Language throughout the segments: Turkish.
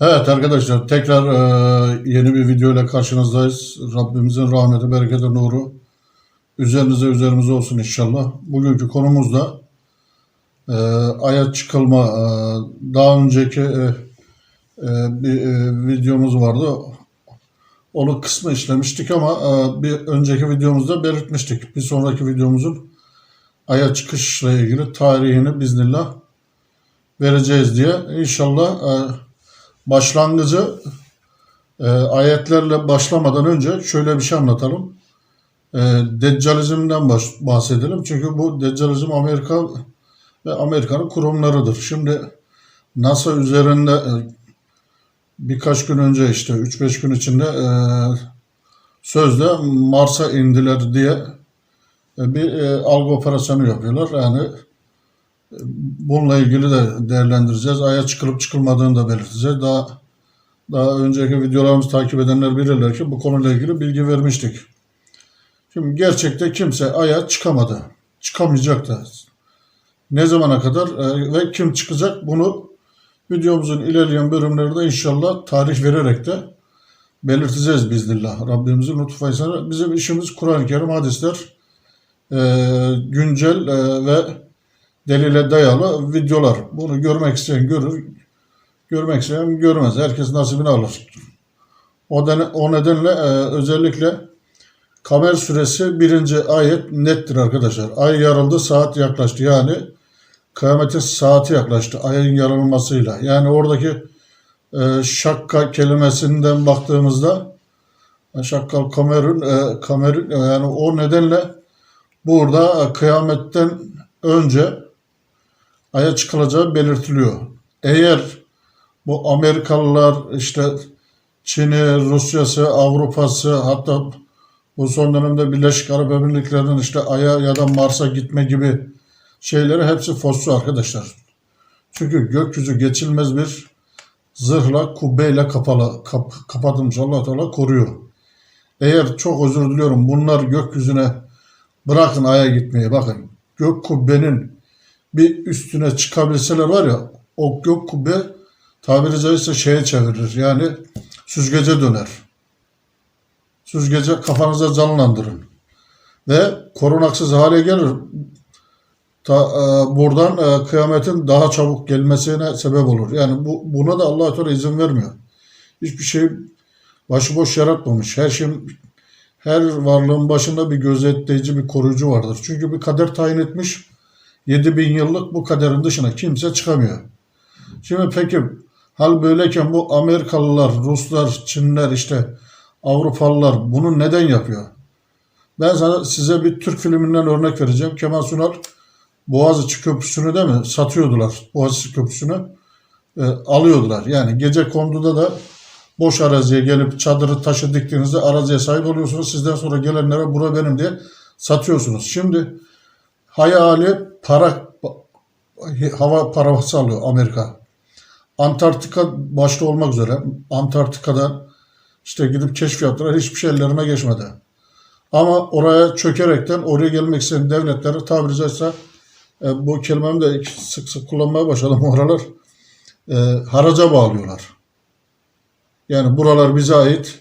Evet arkadaşlar tekrar e, yeni bir video ile karşınızdayız. Rabbimizin rahmeti, bereketi, nuru üzerinize üzerimize olsun inşallah. Bugünkü konumuz da e, aya çıkılma. E, daha önceki e, e, bir e, videomuz vardı. Onu kısmı işlemiştik ama e, bir önceki videomuzda belirtmiştik. Bir sonraki videomuzun aya çıkışla ilgili tarihini biznillah vereceğiz diye. İnşallah e, başlangıcı e, ayetlerle başlamadan önce şöyle bir şey anlatalım. E, Deccalizmden baş, bahsedelim. Çünkü bu Deccalizm Amerika ve Amerika'nın kurumlarıdır. Şimdi NASA üzerinde e, birkaç gün önce işte 3-5 gün içinde e, sözde Mars'a indiler diye e, bir e, algı operasyonu yapıyorlar. Yani bununla ilgili de değerlendireceğiz. Ay'a çıkılıp çıkılmadığını da belirteceğiz. Daha daha önceki videolarımızı takip edenler bilirler ki bu konuyla ilgili bilgi vermiştik. Şimdi gerçekte kimse Ay'a çıkamadı. Çıkamayacak da. Ne zamana kadar e, ve kim çıkacak bunu videomuzun ilerleyen bölümlerinde inşallah tarih vererek de belirteceğiz biznillah. Rabbimizin lütfuyla. Bizim işimiz Kur'an-ı Kerim, hadisler, e, güncel e, ve delile dayalı videolar. Bunu görmek isteyen görür, görmek isteyen görmez. Herkes nasibini alır. O, den- o nedenle e, özellikle Kamer suresi birinci ayet nettir arkadaşlar. Ay yarıldı, saat yaklaştı. Yani kıyametin saati yaklaştı ayın yarılmasıyla. Yani oradaki e, şakka kelimesinden baktığımızda e, şakkal kamerün, e, kamerün e, yani o nedenle burada e, kıyametten önce aya çıkılacağı belirtiliyor. Eğer bu Amerikalılar işte Çin'i, Rusya'sı, Avrupa'sı hatta bu son dönemde Birleşik Arap Emirlikleri'nin işte Ay'a ya da Mars'a gitme gibi şeyleri hepsi fossu arkadaşlar. Çünkü gökyüzü geçilmez bir zırhla, kubbeyle kapalı, kap, kapatılmış allah Teala koruyor. Eğer çok özür diliyorum bunlar gökyüzüne bırakın Ay'a gitmeyi bakın. Gök kubbenin bir üstüne çıkabilseler var ya o gök kubbe tabiri caizse şeye çevirir. Yani süzgece döner. Süzgece kafanıza canlandırın. Ve korunaksız hale gelir. Ta, e, buradan e, kıyametin daha çabuk gelmesine sebep olur. Yani bu, buna da allah Teala izin vermiyor. Hiçbir şey başıboş yaratmamış. Her şey her varlığın başında bir gözetleyici, bir koruyucu vardır. Çünkü bir kader tayin etmiş. 7000 yıllık bu kaderin dışına kimse çıkamıyor. Şimdi peki hal böyleyken bu Amerikalılar, Ruslar, Çinler işte Avrupalılar bunu neden yapıyor? Ben sana size bir Türk filminden örnek vereceğim. Kemal Sunal Boğaziçi Köprüsü'nü değil mi? Satıyordular Boğaziçi Köprüsü'nü. E, alıyordular. Yani gece konduda da boş araziye gelip çadırı taşı diktiğinizde araziye sahip oluyorsunuz. Sizden sonra gelenlere bura benim diye satıyorsunuz. Şimdi hayali para hava parası alıyor Amerika. Antarktika başta olmak üzere Antarktika'da işte gidip keşif yaptılar. Hiçbir şey ellerine geçmedi. Ama oraya çökerekten oraya gelmek isteyen devletleri tabiri caizse e, bu kelimemi de sık sık kullanmaya başladım o aralar. E, haraca bağlıyorlar. Yani buralar bize ait.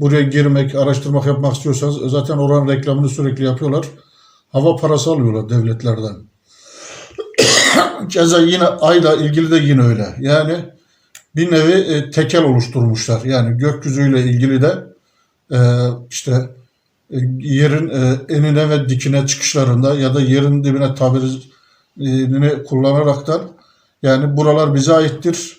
Buraya girmek, araştırmak yapmak istiyorsanız zaten oranın reklamını sürekli yapıyorlar. Hava parası alıyorlar devletlerden. Keza yine ayla ilgili de yine öyle. Yani bir nevi e, tekel oluşturmuşlar. Yani gökyüzüyle ilgili de e, işte e, yerin e, enine ve dikine çıkışlarında ya da yerin dibine tabirini kullanaraktan yani buralar bize aittir.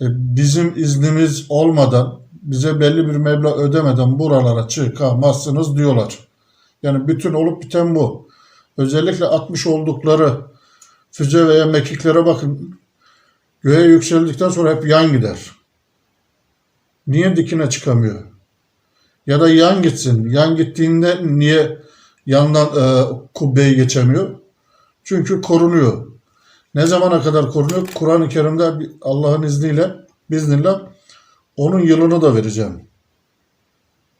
E, bizim iznimiz olmadan bize belli bir meblağ ödemeden buralara çıkamazsınız diyorlar. Yani bütün olup biten bu. Özellikle atmış oldukları füze veya mekiklere bakın. Göğe yükseldikten sonra hep yan gider. Niye dikine çıkamıyor? Ya da yan gitsin. Yan gittiğinde niye yandan e, kubbeyi geçemiyor? Çünkü korunuyor. Ne zamana kadar korunuyor? Kur'an-ı Kerim'de Allah'ın izniyle, biznillah onun yılını da vereceğim.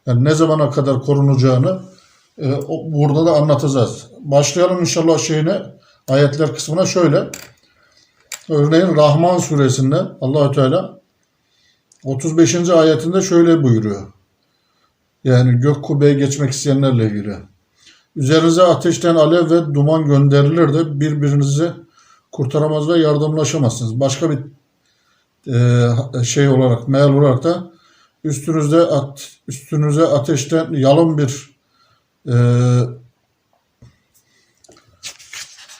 Yani ne zamana kadar korunacağını e, o- burada da anlatacağız. Başlayalım inşallah şeyine, ayetler kısmına şöyle. Örneğin Rahman suresinde Allahü Teala 35. ayetinde şöyle buyuruyor. Yani gök kubbeye geçmek isteyenlerle ilgili. Üzerinize ateşten alev ve duman gönderilir de birbirinizi kurtaramaz ve yardımlaşamazsınız. Başka bir e, şey olarak, meal olarak da üstünüzde at, üstünüze ateşten yalın bir e,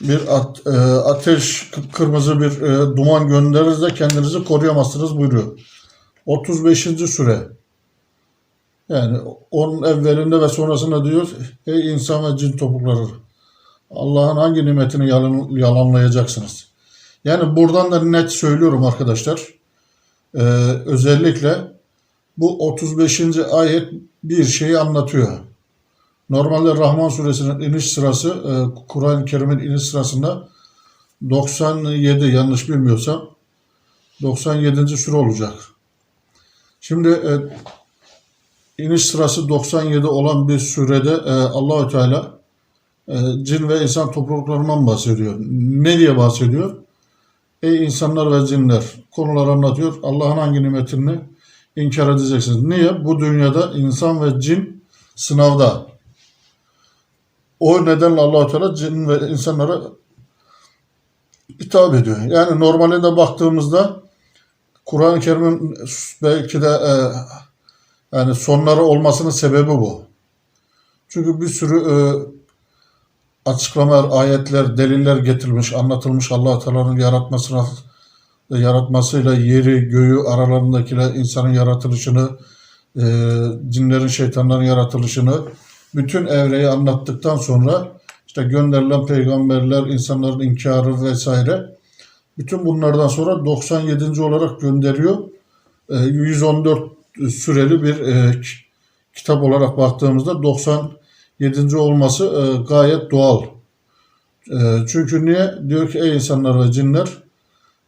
bir at, e, ateş kıpkırmızı bir e, duman göndeririz de kendinizi koruyamazsınız buyuruyor. 35. süre. Yani onun evvelinde ve sonrasında diyor ey insan ve cin topukları Allah'ın hangi nimetini yalan, yalanlayacaksınız? Yani buradan da net söylüyorum arkadaşlar. Ee, özellikle bu 35. ayet bir şeyi anlatıyor. Normalde Rahman suresinin iniş sırası e, Kur'an-ı Kerim'in iniş sırasında 97 yanlış bilmiyorsam 97. sure olacak. Şimdi e, iniş sırası 97 olan bir sürede e, Allahü Teala cin ve insan topluluklarından bahsediyor. Ne diye bahsediyor? Ey insanlar ve cinler konular anlatıyor. Allah'ın hangi nimetini inkar edeceksiniz. Niye? Bu dünyada insan ve cin sınavda. O nedenle Allahü Teala cin ve insanlara hitap ediyor. Yani normalde baktığımızda Kur'an-ı Kerim'in belki de e, yani sonları olmasının sebebi bu. Çünkü bir sürü e, açıklamalar, ayetler, deliller getirilmiş, anlatılmış Allah Teala'nın yaratmasına yaratmasıyla yeri, göğü, aralarındakiler insanın yaratılışını, e, cinlerin, şeytanların yaratılışını bütün evreyi anlattıktan sonra işte gönderilen peygamberler, insanların inkarı vesaire bütün bunlardan sonra 97. olarak gönderiyor. E, 114 süreli bir e, kitap olarak baktığımızda 97. olması e, gayet doğal. E, çünkü niye? Diyor ki ey insanlar ve cinler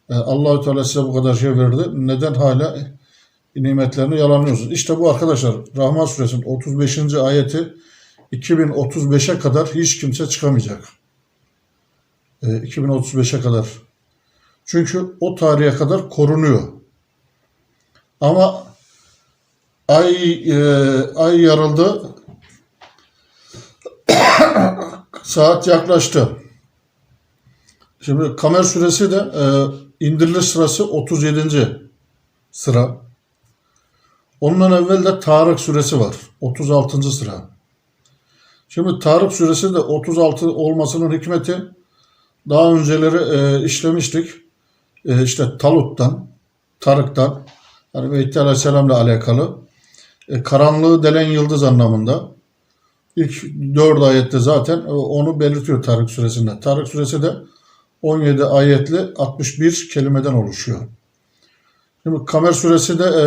Allahü Teala size bu kadar şey verdi. Neden hala nimetlerini yalanlıyorsunuz? İşte bu arkadaşlar Rahman suresinin 35. ayeti 2035'e kadar hiç kimse çıkamayacak. E, 2035'e kadar. Çünkü o tarihe kadar korunuyor. Ama ay e, ay yarıldı. Saat yaklaştı. Şimdi Kamer suresi de e, indiriliş sırası 37. sıra. Ondan evvel de Tarık suresi var. 36. sıra. Şimdi Tarık suresi de 36 olmasının hikmeti daha önceleri e, işlemiştik. E, işte Talut'tan, Tarık'tan, hani Mehdi Aleyhisselam'la alakalı. E, karanlığı delen yıldız anlamında. İlk dört ayette zaten e, onu belirtiyor Tarık suresinde. Tarık suresi de 17 ayetli 61 kelimeden oluşuyor. Şimdi Kamer suresi de e,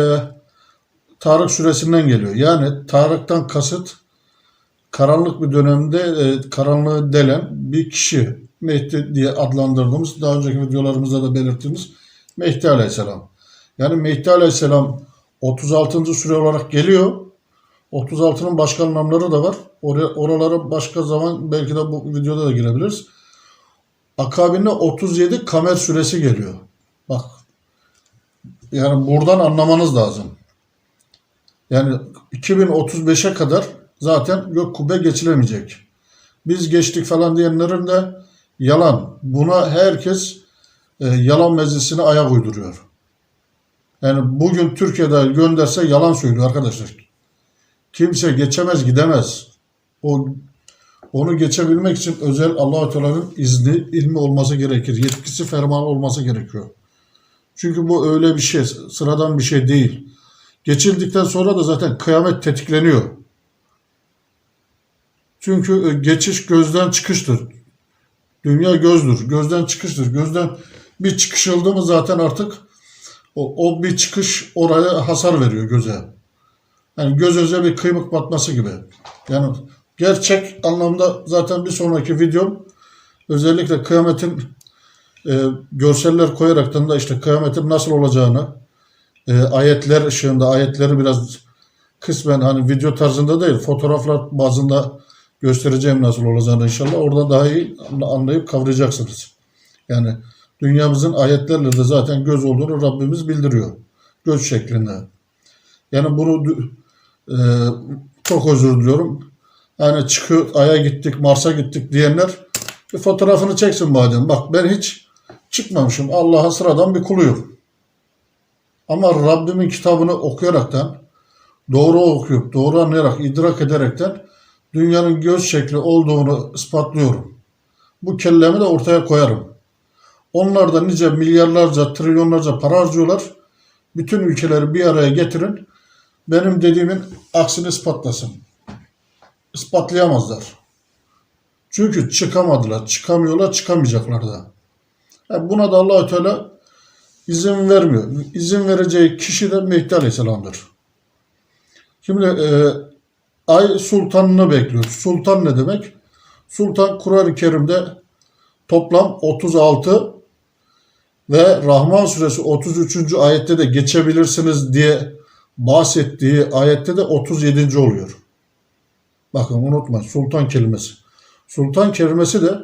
Tarık suresinden geliyor. Yani Tarık'tan kasıt karanlık bir dönemde e, karanlığı delen bir kişi Mehdi diye adlandırdığımız daha önceki videolarımızda da belirttiğimiz Mehdi Aleyhisselam. Yani Mehdi Aleyhisselam 36. sure olarak geliyor. 36'nın başka anlamları da var. Oralara başka zaman belki de bu videoda da girebiliriz. Akabinde 37 kamer süresi geliyor. Bak. Yani buradan anlamanız lazım. Yani 2035'e kadar zaten gök kubbe geçilemeyecek. Biz geçtik falan diyenlerin de yalan. Buna herkes e, yalan meclisine ayak uyduruyor. Yani bugün Türkiye'de gönderse yalan söylüyor arkadaşlar. Kimse geçemez gidemez. O onu geçebilmek için özel Allah-u Teala'nın izni, ilmi olması gerekir. Yetkisi ferman olması gerekiyor. Çünkü bu öyle bir şey, sıradan bir şey değil. Geçildikten sonra da zaten kıyamet tetikleniyor. Çünkü e, geçiş gözden çıkıştır. Dünya gözdür. Gözden çıkıştır. Gözden bir çıkışıldı mı zaten artık o, o bir çıkış oraya hasar veriyor göze. Yani göz öze bir kıymık batması gibi. Yani gerçek anlamda zaten bir sonraki videom özellikle kıyametin e, görseller koyaraktan da işte kıyametin nasıl olacağını e, ayetler ışığında ayetleri biraz kısmen hani video tarzında değil fotoğraflar bazında göstereceğim nasıl olacağını inşallah. Orada daha iyi anlayıp kavrayacaksınız. Yani dünyamızın ayetlerle de zaten göz olduğunu Rabbimiz bildiriyor. göz şeklinde. Yani bunu e, çok özür diliyorum. Yani çıkıyor Ay'a gittik, Mars'a gittik diyenler bir fotoğrafını çeksin madem. Bak ben hiç çıkmamışım. Allah'a sıradan bir kuluyum. Ama Rabbimin kitabını okuyaraktan, doğru okuyup, doğru anlayarak, idrak ederekten dünyanın göz şekli olduğunu ispatlıyorum. Bu kellemi de ortaya koyarım. Onlar da nice milyarlarca, trilyonlarca para harcıyorlar. Bütün ülkeleri bir araya getirin. Benim dediğimin aksini ispatlasın. İspatlayamazlar. Çünkü çıkamadılar, çıkamıyorlar, çıkamayacaklar da. Yani buna da allah Teala izin vermiyor. İzin vereceği kişi de Mehdi Aleyhisselam'dır. Şimdi e, Ay Sultan'ını bekliyoruz. Sultan ne demek? Sultan Kur'an-ı Kerim'de toplam 36 ve Rahman suresi 33. ayette de geçebilirsiniz diye bahsettiği ayette de 37. oluyor. Bakın unutmayın sultan kelimesi. Sultan kelimesi de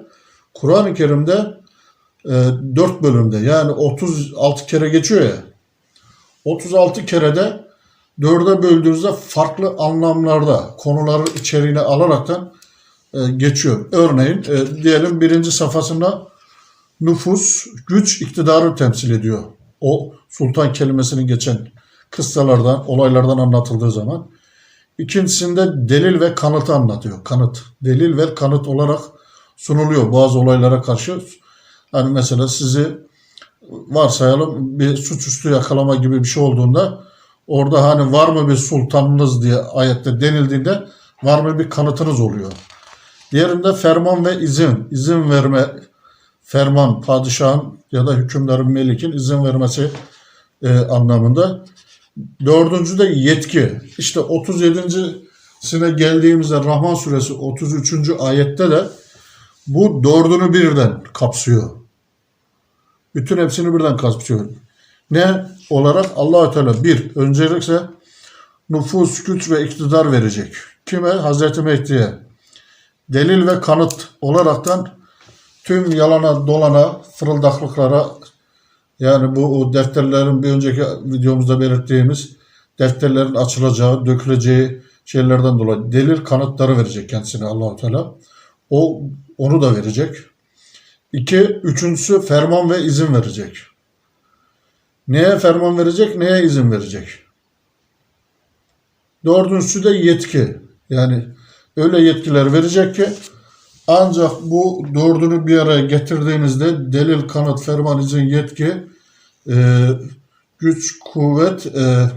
Kur'an-ı Kerim'de e, 4 bölümde yani 36 kere geçiyor ya. 36 kerede dörde böldüğünüzde farklı anlamlarda konuları içeriğine alaraktan e, geçiyor. Örneğin e, diyelim birinci safhasında nüfus, güç, iktidarı temsil ediyor. O sultan kelimesinin geçen kıssalardan, olaylardan anlatıldığı zaman. İkincisinde delil ve kanıtı anlatıyor. Kanıt. Delil ve kanıt olarak sunuluyor bazı olaylara karşı. Hani mesela sizi varsayalım bir suçüstü yakalama gibi bir şey olduğunda orada hani var mı bir sultanınız diye ayette denildiğinde var mı bir kanıtınız oluyor. Diğerinde ferman ve izin, izin verme, ferman, padişahın ya da hükümdarın, melikin izin vermesi e, anlamında. Dördüncü de yetki. İşte 37.sine geldiğimizde Rahman suresi 33. ayette de bu dördünü birden kapsıyor. Bütün hepsini birden kapsıyor. Ne olarak allah Teala bir, öncelikle nüfus, güç ve iktidar verecek. Kime? Hazreti Mehdi'ye. Delil ve kanıt olaraktan tüm yalana dolana, fırıldaklıklara yani bu defterlerin bir önceki videomuzda belirttiğimiz defterlerin açılacağı, döküleceği şeylerden dolayı delil kanıtları verecek kendisine Allahu Teala. O onu da verecek. İki, üçüncüsü ferman ve izin verecek. Neye ferman verecek, neye izin verecek? Dördüncüsü de yetki. Yani öyle yetkiler verecek ki ancak bu dördünü bir araya getirdiğinizde delil, kanıt, ferman, izin, yetki, e, güç, kuvvet, e,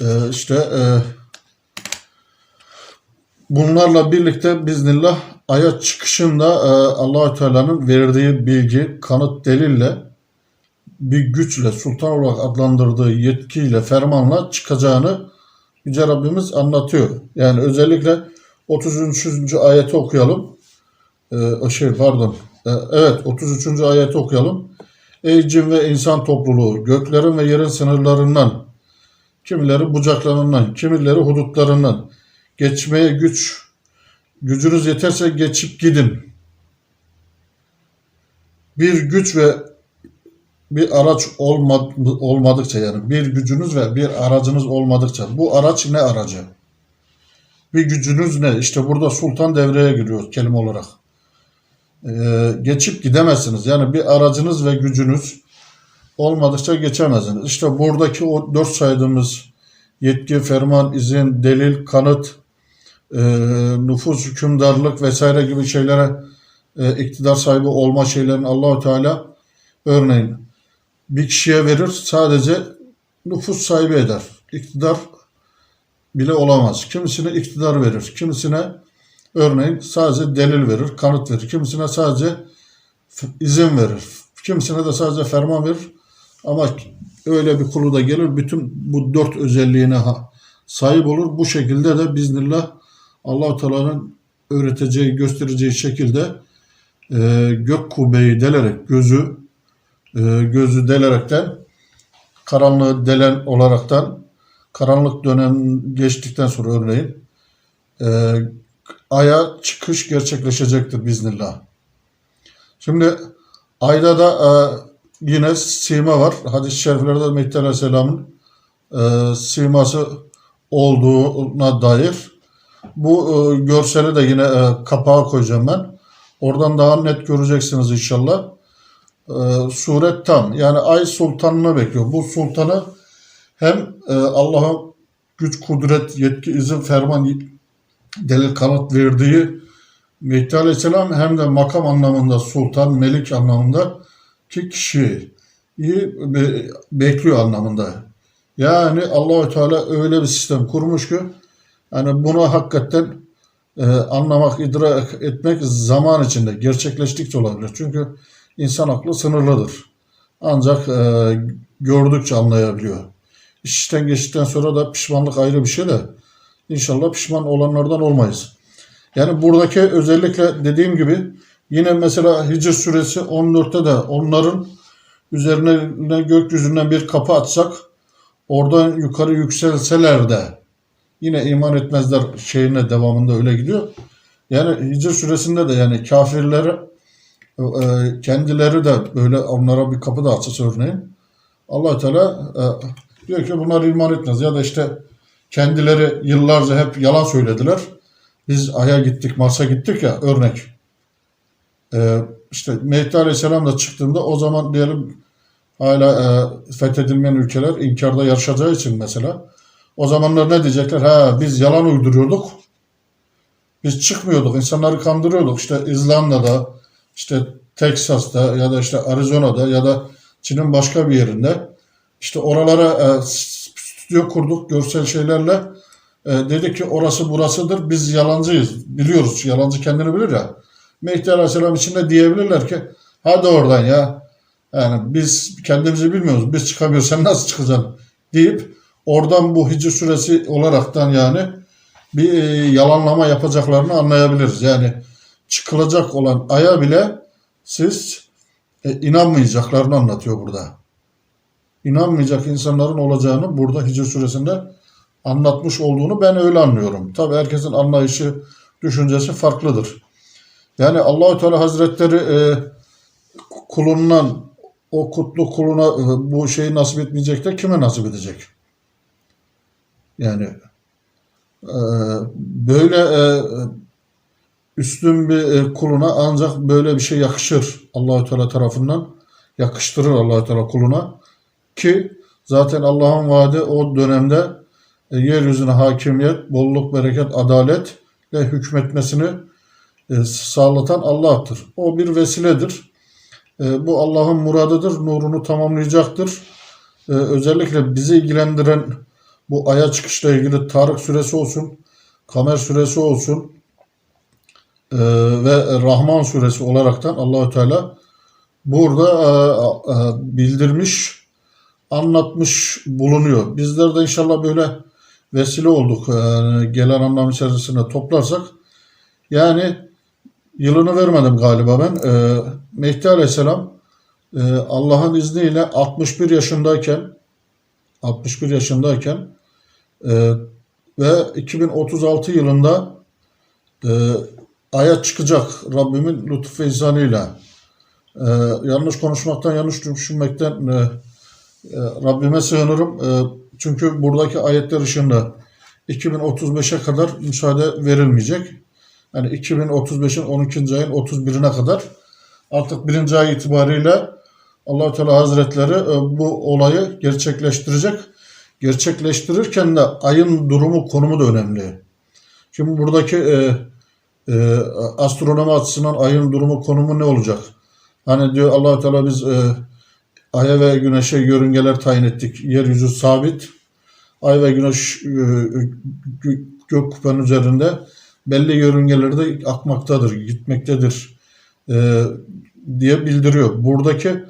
e, işte e, bunlarla birlikte biznillah aya çıkışında e, allah Teala'nın verdiği bilgi, kanıt, delille bir güçle, sultan olarak adlandırdığı yetkiyle, fermanla çıkacağını Yüce Rabbimiz anlatıyor. Yani özellikle 33. ayeti okuyalım. Ee, şey pardon. Ee, evet 33. ayeti okuyalım. Ey cin ve insan topluluğu göklerin ve yerin sınırlarından kimileri bucaklarından, kimileri hudutlarından geçmeye güç gücünüz yeterse geçip gidin. Bir güç ve bir araç olmad, olmadıkça yani bir gücünüz ve bir aracınız olmadıkça bu araç ne aracı? Bir gücünüz ne? İşte burada sultan devreye giriyor kelime olarak. Ee, geçip gidemezsiniz. Yani bir aracınız ve gücünüz olmadıkça geçemezsiniz. İşte buradaki o dört saydığımız yetki, ferman, izin, delil, kanıt, e, nüfus, hükümdarlık vesaire gibi şeylere e, iktidar sahibi olma şeylerin Allahu Teala örneğin bir kişiye verir sadece nüfus sahibi eder. İktidar bile olamaz. Kimisine iktidar verir. Kimisine örneğin sadece delil verir, kanıt verir. Kimisine sadece izin verir. Kimisine de sadece ferman verir. Ama öyle bir kulu da gelir bütün bu dört özelliğine sahip olur. Bu şekilde de biznillah allah Teala'nın öğreteceği, göstereceği şekilde e, gök kubbeyi delerek gözü gözü delerekten karanlığı delen olaraktan karanlık dönem geçtikten sonra örneğin e, aya çıkış gerçekleşecektir biznillah. Şimdi ayda da e, yine sima var. Hadis-i şeriflerde Mehdi Aleyhisselam'ın e, siması olduğuna dair. Bu e, görseli de yine e, kapağa koyacağım ben. Oradan daha net göreceksiniz inşallah. E, tam. Yani ay sultanını bekliyor. Bu sultanı hem e, Allah'ın güç, kudret, yetki, izin, ferman, delil, kanıt verdiği Mehdi Aleyhisselam hem de makam anlamında sultan, melik anlamında ki kişiyi be- bekliyor anlamında. Yani Allahü Teala öyle bir sistem kurmuş ki yani bunu hakikaten e, anlamak, idrak etmek zaman içinde gerçekleştikçe olabilir. Çünkü insan aklı sınırlıdır. Ancak e, gördükçe anlayabiliyor. İş işten geçtikten sonra da pişmanlık ayrı bir şey de inşallah pişman olanlardan olmayız. Yani buradaki özellikle dediğim gibi yine mesela Hicr suresi 14'te de onların üzerine gökyüzünden bir kapı açsak oradan yukarı yükselseler de yine iman etmezler şeyine devamında öyle gidiyor. Yani Hicr suresinde de yani kafirlere kendileri de böyle onlara bir kapı da açsa örneğin allah Teala e, diyor ki bunlar iman etmez ya da işte kendileri yıllarca hep yalan söylediler. Biz Ay'a gittik, Mars'a gittik ya örnek. Ee, işte Mehdi Aleyhisselam da çıktığında o zaman diyelim hala e, fethedilmeyen ülkeler inkarda yarışacağı için mesela o zamanlar ne diyecekler? Ha biz yalan uyduruyorduk. Biz çıkmıyorduk, insanları kandırıyorduk. İşte İzlanda'da, işte Teksas'ta ya da işte Arizona'da ya da Çin'in başka bir yerinde işte oralara e, stüdyo kurduk görsel şeylerle. E, dedi ki orası burasıdır. Biz yalancıyız. Biliyoruz. Yalancı kendini bilir ya. Mehdi Aleyhisselam için de diyebilirler ki hadi oradan ya. Yani biz kendimizi bilmiyoruz. Biz çıkamıyoruz. Sen nasıl çıkacaksın? Deyip oradan bu Hicr suresi olaraktan yani bir e, yalanlama yapacaklarını anlayabiliriz. Yani çıkılacak olan aya bile siz e, inanmayacaklarını anlatıyor burada. İnanmayacak insanların olacağını burada Hicr suresinde anlatmış olduğunu ben öyle anlıyorum. Tabi herkesin anlayışı, düşüncesi farklıdır. Yani Allahü Teala Hazretleri e, kulundan o kutlu kuluna e, bu şeyi nasip etmeyecek de kime nasip edecek? Yani e, böyle e, üstün bir e, kuluna ancak böyle bir şey yakışır Allahü Teala tarafından yakıştırır Allahü Teala kuluna ki zaten Allah'ın vaadi o dönemde e, yeryüzüne hakimiyet, bolluk, bereket, adalet ve hükmetmesini e, sağlatan Allah'tır. O bir vesiledir. Bu Allah'ın muradıdır, nurunu tamamlayacaktır. Özellikle bizi ilgilendiren bu aya çıkışla ilgili Tarık suresi olsun, Kamer suresi olsun e, ve Rahman suresi olaraktan Allahü Teala burada e, e, bildirmiş, anlatmış bulunuyor. Bizler de inşallah böyle vesile olduk. Yani gelen anlam içerisinde toplarsak yani yılını vermedim galiba ben. Ee, Mehdi Aleyhisselam e, Allah'ın izniyle 61 yaşındayken 61 yaşındayken e, ve 2036 yılında e, aya çıkacak Rabbimin lütuf ve ihsanıyla. E, yanlış konuşmaktan, yanlış düşünmekten e, e, Rabbime sığınırım. E, çünkü buradaki ayetler ışığında 2035'e kadar müsaade verilmeyecek. Yani 2035'in 12. ayın 31'ine kadar artık birinci ay itibariyle allah Teala Hazretleri e, bu olayı gerçekleştirecek. Gerçekleştirirken de ayın durumu, konumu da önemli. Şimdi buradaki e, e, astronomi açısından ayın durumu, konumu ne olacak? Hani diyor allah Teala biz e, Ay'a ve Güneş'e yörüngeler tayin ettik. Yeryüzü sabit. Ay ve Güneş e, gök kupanın üzerinde belli yörüngelerde akmaktadır, gitmektedir e, diye bildiriyor. Buradaki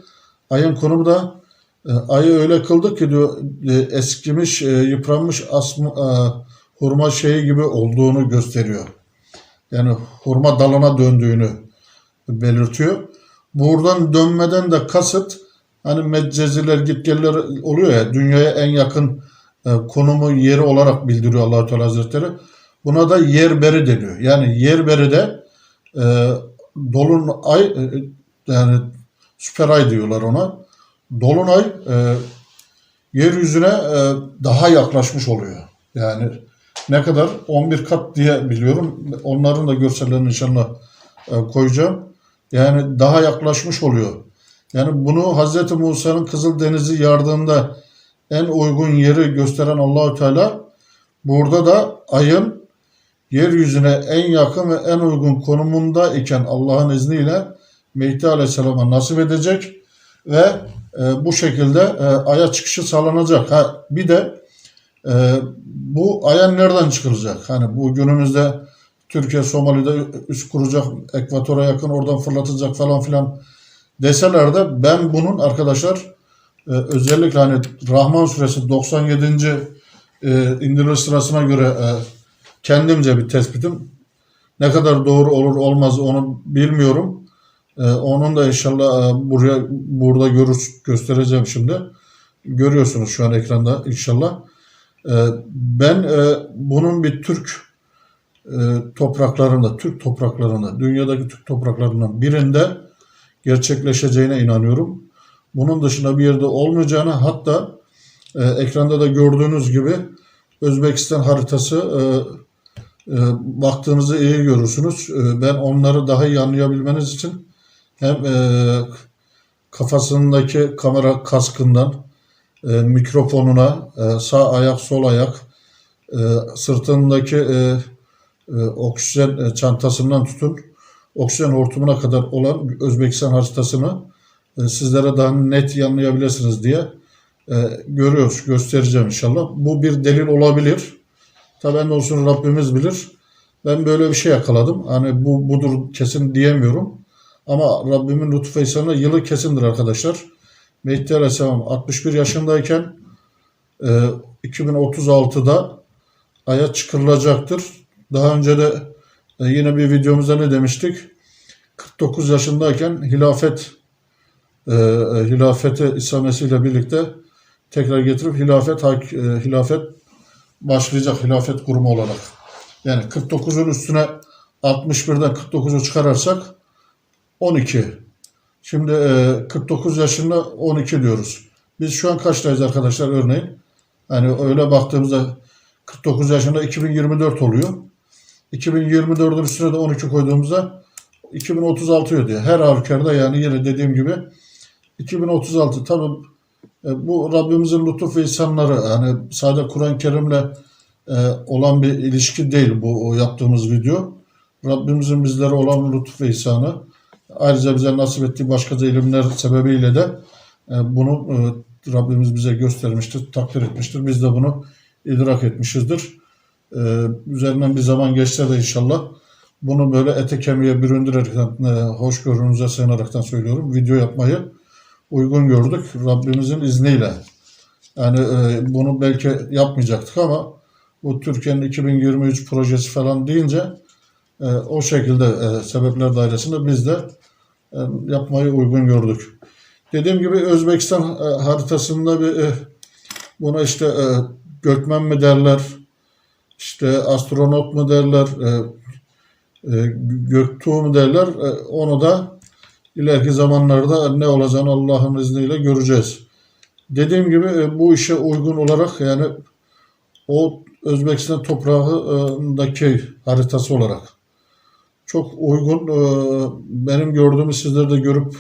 ayın konumu da e, ayı öyle kıldık ki diyor e, eskimiş, e, yıpranmış asma, e, hurma şeyi gibi olduğunu gösteriyor. Yani hurma dalına döndüğünü belirtiyor. Buradan dönmeden de kasıt Hani medceziler gitgeller oluyor ya dünyaya en yakın e, konumu yeri olarak bildiriyor allah Teala Hazretleri. Buna da yerberi deniyor. Yani yerberi de e, dolun ay e, yani süper ay diyorlar ona. Dolunay e, yeryüzüne e, daha yaklaşmış oluyor. Yani ne kadar? 11 kat diye biliyorum. Onların da görsellerini inşallah e, koyacağım. Yani daha yaklaşmış oluyor. Yani bunu Hazreti Musa'nın Kızıldeniz'i yardığında en uygun yeri gösteren Allahü Teala burada da ayın yeryüzüne en yakın ve en uygun konumunda iken Allah'ın izniyle Mehdi Aleyhisselam'a nasip edecek ve e, bu şekilde e, aya çıkışı sağlanacak. Ha, bir de e, bu aya nereden çıkılacak? Hani bu günümüzde Türkiye Somali'de üst kuracak, ekvatora yakın oradan fırlatacak falan filan deseler de ben bunun arkadaşlar e, özellikle hani Rahman suresi 97. E, indirilir sırasına göre e, kendimce bir tespitim. Ne kadar doğru olur olmaz onu bilmiyorum. E, onun da inşallah e, buraya burada görür, göstereceğim şimdi. Görüyorsunuz şu an ekranda inşallah. E, ben e, bunun bir Türk e, topraklarında, Türk topraklarında, dünyadaki Türk topraklarından birinde gerçekleşeceğine inanıyorum. Bunun dışında bir yerde olmayacağını hatta e, ekranda da gördüğünüz gibi Özbekistan haritası e, e, baktığınızda iyi görürsünüz. E, ben onları daha iyi anlayabilmeniz için hem kafasındaki kamera kaskından e, mikrofonuna e, sağ ayak sol ayak e, sırtındaki e, e, oksijen e, çantasından tutun oksijen hortumuna kadar olan Özbekistan haritasını e, sizlere daha net anlayabilirsiniz diye e, görüyoruz, göstereceğim inşallah. Bu bir delil olabilir. Tabi en olsun Rabbimiz bilir. Ben böyle bir şey yakaladım. Hani bu budur kesin diyemiyorum. Ama Rabbimin ihsanı yılı kesindir arkadaşlar. Mehdi Aleyhisselam 61 yaşındayken e, 2036'da aya çıkarılacaktır. Daha önce de e, yine bir videomuzda ne demiştik? 49 yaşındayken hilafet e, e, hilafete isamesiyle birlikte tekrar getirip hilafet hak- e, hilafet başlayacak hilafet kurumu olarak. Yani 49'un üstüne 61'den 49'u çıkarırsak 12. Şimdi e, 49 yaşında 12 diyoruz. Biz şu an kaçtayız arkadaşlar örneğin? Hani öyle baktığımızda 49 yaşında 2024 oluyor. 2024'ün üstüne de 12 koyduğumuzda 2036 ödüyor. Her halükarda yani yine dediğim gibi 2036 tabi bu Rabbimizin lütuf ve ihsanları yani sadece Kur'an-ı Kerim'le e, olan bir ilişki değil bu yaptığımız video. Rabbimizin bizlere olan lütuf ve ihsanı ayrıca bize nasip ettiği başka da ilimler sebebiyle de e, bunu e, Rabbimiz bize göstermiştir, takdir etmiştir. Biz de bunu idrak etmişizdir. E, üzerinden bir zaman geçse de inşallah bunu böyle ete kemiğe büründürerekten, hoşgörünüze sığınaraktan söylüyorum. Video yapmayı uygun gördük Rabbimizin izniyle. Yani bunu belki yapmayacaktık ama bu Türkiye'nin 2023 projesi falan deyince o şekilde sebepler dairesinde biz de yapmayı uygun gördük. Dediğim gibi Özbekistan e, haritasında bir e, buna işte e, gökmen mi derler, işte astronot mu derler, e, e, göktuğ mu derler, e, onu da ileriki zamanlarda ne olacağını Allah'ın izniyle göreceğiz. Dediğim gibi e, bu işe uygun olarak yani o Özbekistan toprağındaki haritası olarak çok uygun. e, Benim gördüğümü sizler de görüp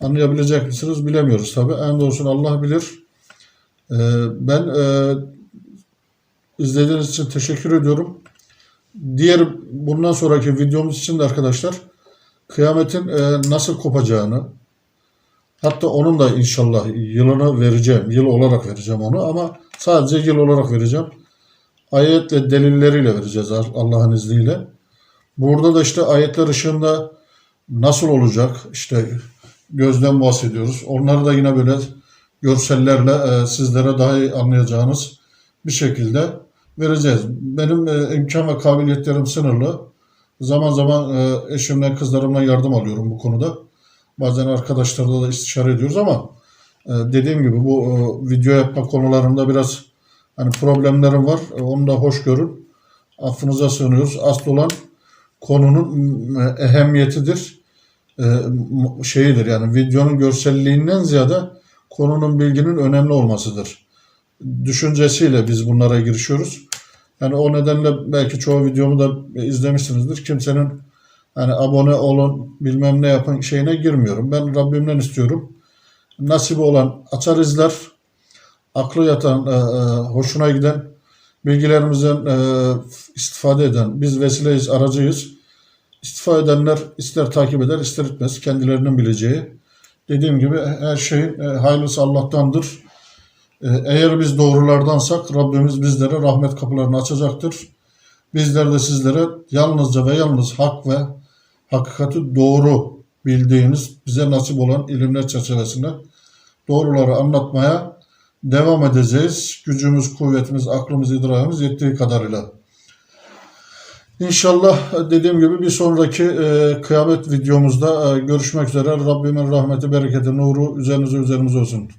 anlayabilecek misiniz bilemiyoruz tabi. En doğrusunu Allah bilir. E, Ben e, izlediğiniz için teşekkür ediyorum. Diğer bundan sonraki videomuz için de arkadaşlar kıyametin nasıl kopacağını hatta onun da inşallah yılını vereceğim. Yıl olarak vereceğim onu ama sadece yıl olarak vereceğim. Ayetle delilleriyle vereceğiz Allah'ın izniyle. Burada da işte ayetler ışığında nasıl olacak işte gözden bahsediyoruz. Onları da yine böyle görsellerle e, sizlere daha iyi anlayacağınız bir şekilde vereceğiz. Benim e, imkan ve kabiliyetlerim sınırlı. Zaman zaman e, eşimden, kızlarımdan yardım alıyorum bu konuda. Bazen arkadaşlarla da istişare ediyoruz ama e, dediğim gibi bu video yapma konularında biraz hani problemlerim var. Onu da hoş görün. Affınıza sığınıyoruz. Asıl olan konunun e, ehemmiyetidir. E, şeyidir yani videonun görselliğinden ziyade konunun bilginin önemli olmasıdır. Düşüncesiyle biz bunlara girişiyoruz. Yani o nedenle belki çoğu videomu da izlemişsinizdir. Kimsenin hani abone olun bilmem ne yapın şeyine girmiyorum. Ben Rabbimden istiyorum. Nasibi olan açar izler. Aklı yatan, e, hoşuna giden, bilgilerimizden e, istifade eden, biz vesileyiz, aracıyız. İstifa edenler ister takip eder, ister etmez. Kendilerinin bileceği. Dediğim gibi her şeyin e, hayırlısı Allah'tandır. E, Eğer biz doğrulardansak Rabbimiz bizlere rahmet kapılarını açacaktır. Bizler de sizlere yalnızca ve yalnız hak ve hakikati doğru bildiğimiz bize nasip olan ilimler çerçevesinde doğruları anlatmaya devam edeceğiz. Gücümüz, kuvvetimiz, aklımız, idrakimiz yettiği kadarıyla. İnşallah dediğim gibi bir sonraki e, kıyamet videomuzda e, görüşmek üzere. Rabbimin rahmeti, bereketi, nuru üzerinize üzerimize olsun.